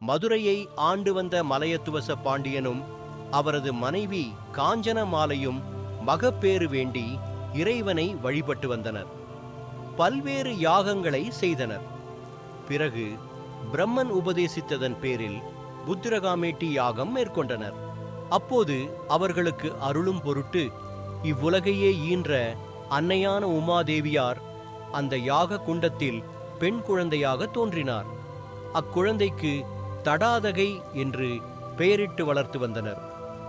மதுரையை ஆண்டு வந்த மலையத்துவச பாண்டியனும் அவரது மனைவி காஞ்சனமாலையும் மகப்பேறு வேண்டி இறைவனை வழிபட்டு வந்தனர். பல்வேறு யாகங்களை செய்தனர். பிறகு பிரம்மன் உபதேசித்ததன் பேரில் புத்திரகாமேட்டி யாகம் மேற்கொண்டனர். அப்போது அவர்களுக்கு அருளும் பொருட்டு இவ்வுலகையே ஈன்ற அன்னையான உமாதேவியார் அந்த யாக குண்டத்தில் பெண் குழந்தையாக தோன்றினார். அக்குழந்தைக்கு தடாதகை என்று பெயரிட்டு வளர்த்து வந்தனர்.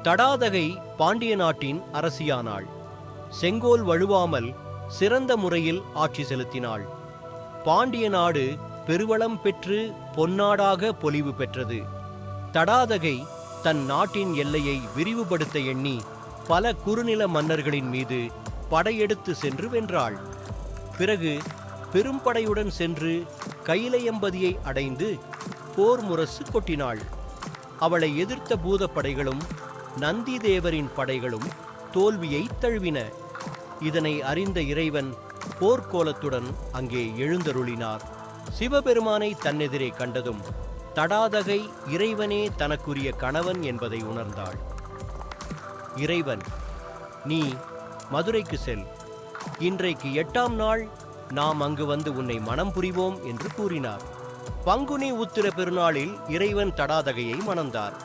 தடாதகை பாண்டிய நாட்டின் அரசியானாள். செங்கோல் வழுவாமல் சிறந்த முறையில் ஆட்சி செலுத்தினாள். பாண்டிய நாடு பெருவளம் பெற்று பொன்னாடாக பொலிவு பெற்றது. தடாதகை தன் நாட்டின் எல்லையை விரிவுபடுத்த எண்ணி பல குறுநில மன்னர்களின் மீது படையெடுத்து சென்று வென்றாள். பிறகு பெரும்படையுடன் சென்று கைலையம்பதியை அடைந்து போர் முரசு கொட்டினாள். அவளை எதிர்த்த பூதப்படைகளும் நந்திதேவரின் படைகளும் தோல்வியை தழுவின. இதனை அறிந்த இறைவன் போர்க்கோலத்துடன் அங்கே எழுந்தருளினார். சிவபெருமானை தன்னெதிரே கண்டதும் தடாதகை இறைவனே தனக்குரிய கணவன் என்பதை உணர்ந்தாள். இறைவன் நீ மதுரைக்கு செல். இன்றைக்கு எட்டாம் நாள் நாம் அங்கு வந்து உன்னை மனம் புரிவோம் என்று கூறினார். பங்குனி உத்திர பெருநாளில் இறைவன் தடாதகையை மணந்தார்.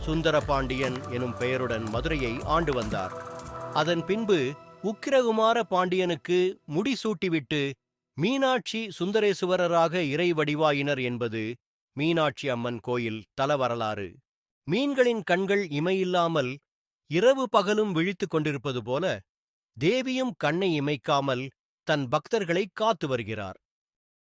சுந்தர பாண்டியன் எனும் பெயருடன் மதுரையை ஆண்டு வந்தார். அதன் பின்பு உக்கிரகுமார பாண்டியனுக்கு முடிசூட்டிவிட்டு மீனாட்சி சுந்தரேசுவரராக இறை வடிவாயினர் என்பது மீனாட்சி அம்மன் கோயில் தல வரலாறு. மீன்களின் கண்கள் இமையில்லாமல் இரவு பகலும் விழித்துக் கொண்டிருப்பது போல தேவியும் கண்ணை இமைக்காமல் தன் பக்தர்களை காத்து வருகிறார்.